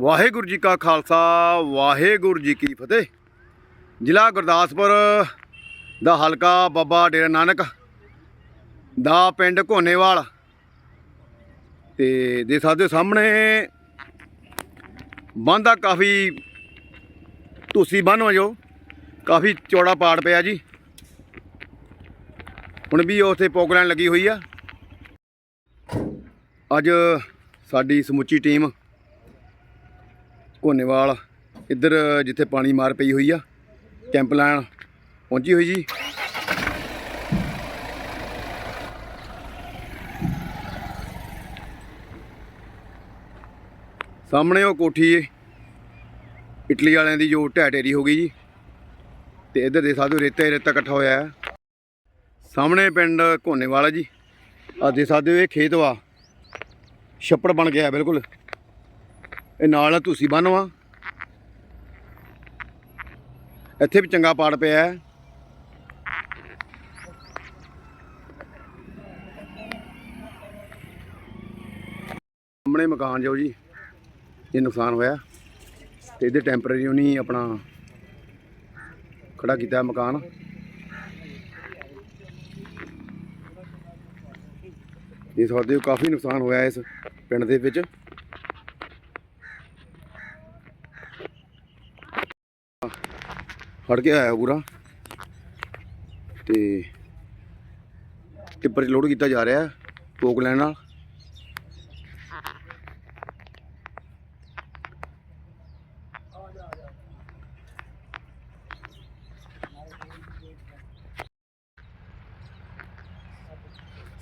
ਵਾਹਿਗੁਰੂ ਜੀ ਕਾ ਖਾਲਸਾ, ਵਾਹਿਗੁਰੂ ਜੀ ਕੀ ਫਤਿਹ। ਜ਼ਿਲ੍ਹਾ ਗੁਰਦਾਸਪੁਰ ਦਾ ਹਲਕਾ ਬਾਬਾ ਡੇਰਾ ਨਾਨਕ ਦਾ ਪਿੰਡ ਘੋਨੇਵਾਲ। ਤੇ ਦੇ ਸਾਡੇ ਸਾਹਮਣੇ ਬੰਦ ਦਾ ਕਾਫੀ ਤੁਸੀਂ ਬੰਨ ਹੋ ਜੋ ਕਾਫੀ ਚੌੜਾ ਪਾੜ ਪਿਆ ਜੀ। ਹੁਣ ਵੀ ਉੱਥੇ ਪੋਗਲੈਂਡ ਲੱਗੀ ਹੋਈ ਆ। ਅੱਜ ਸਾਡੀ ਸਮੁੱਚੀ ਟੀਮ ਘੋਨੇਵਾਲ ਇੱਧਰ ਜਿੱਥੇ ਪਾਣੀ ਮਾਰ ਪਈ ਹੋਈ ਆ, ਕੈਂਪ ਲੈਣ, ਪਹੁੰਚੀ ਹੋਈ ਜੀ। ਸਾਹਮਣੇ ਉਹ ਕੋਠੀ ਏ, ਇਟਲੀ ਵਾਲਿਆਂ ਦੀ ਜੋ ਢਹਿ ਢੇਰੀ ਹੋ ਗਈ ਜੀ, ਤੇ ਇੱਧਰ ਦੇ ਸਕਦੇ ਰੇਤਾ ਹੀ ਰੇਤਾ ਇਕੱਠਾ ਹੋਇਆ ਹੈ ਸਾਹਮਣੇ ਪਿੰਡ ਘੋਨੇਵਾਲ ਆ ਜੀ ਆ ਦੇ ਸਾਧੂ ਇਹ ਖੇਤ ਵਾ, ਛੱਪੜ ਬਣ ਗਿਆ ਬਿਲਕੁਲ। ਇਹ ਨਾਲ ਆ, ਤੁਸੀਂ ਬੰਨਵਾ ਇੱਥੇ ਵੀ ਚੰਗਾ ਪਾੜ ਪਿਆ ਹੈ। ਸਾਹਮਣੇ ਮਕਾਨ ਜੋ ਜੀ, ਇਹ ਨੁਕਸਾਨ ਹੋਇਆ। ਤੇ ਇਹਦੇ ਟੈਂਪਰੇਰੀ ਉਹਨੀ ਆਪਣਾ ਖੜਾ ਕੀਤਾ ਮਕਾਨ। ਇਹ ਸਕਦੇ ਕਾਫੀ ਨੁਕਸਾਨ ਹੋਇਆ ਇਸ ਪਿੰਡ ਦੇ ਵਿੱਚ। ਫੜ ਕੇ ਆਇਆ ਪੂਰਾ। ਤੇ ਟਿੱਪਰ 'ਚ ਲੋਡ ਕੀਤਾ ਜਾ ਰਿਹਾ ਹੈ ਪੋਕ ਲੈਣ ਨਾਲ।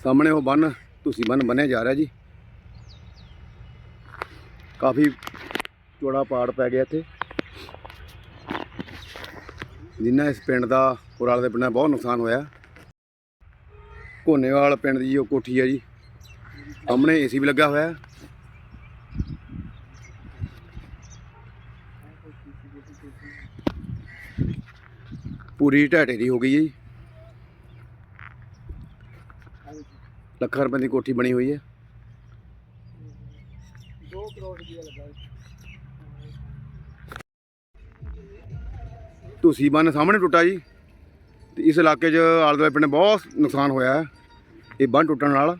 ਸਾਹਮਣੇ ਉਹ ਬੰਨ, ਤੁਸੀਂ ਬੰਨ ਬੰਨਿਆ ਜਾ ਰਿਹਾ ਜੀ। ਕਾਫੀ ਚੌੜਾ ਪਾੜ ਪੈ ਗਿਆ ਇੱਥੇ। ਜਿੰਨਾ ਇਸ ਪਿੰਡ ਦਾ ਪੁਰਾਲ ਦੇ ਪਿੰਡਾਂ ਬਹੁਤ ਨੁਕਸਾਨ ਹੋਇਆ। ਘੋਨੇਵਾਲ ਪਿੰਡ ਦੀ ਉਹ ਕੋਠੀ ਹੈ ਜੀ। ਸਾਹਮਣੇ ਏਸੀ ਵੀ ਲੱਗਾ ਹੋਇਆ। ਪੂਰੀ ਢਹਿ ਦੀ ਹੋ ਗਈ ਹੈ ਜੀ। ਲੱਖਾਂ ਰੁਪਏ ਦੀ ਕੋਠੀ ਬਣੀ ਹੋਈ ਹੈ। 2 ਕਰੋੜ ਰੁਪਇਆ ਲੱਗਾ ਤੁਸੀਂ ਬੰਨ ਸਾਹਮਣੇ ਟੁੱਟਾ ਜੀ। ਤੇ ਇਸ ਇਲਾਕੇ 'ਚ ਆਲੇ ਦੁਆਲੇ ਪਿੰਡ ਬਹੁਤ ਨੁਕਸਾਨ ਹੋਇਆ ਹੈ। ਇਹ ਬੰਨ ਟੁੱਟਣ ਨਾਲ।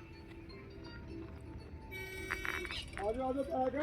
ਆਜੋ ਆਜੋ ਪੈਕ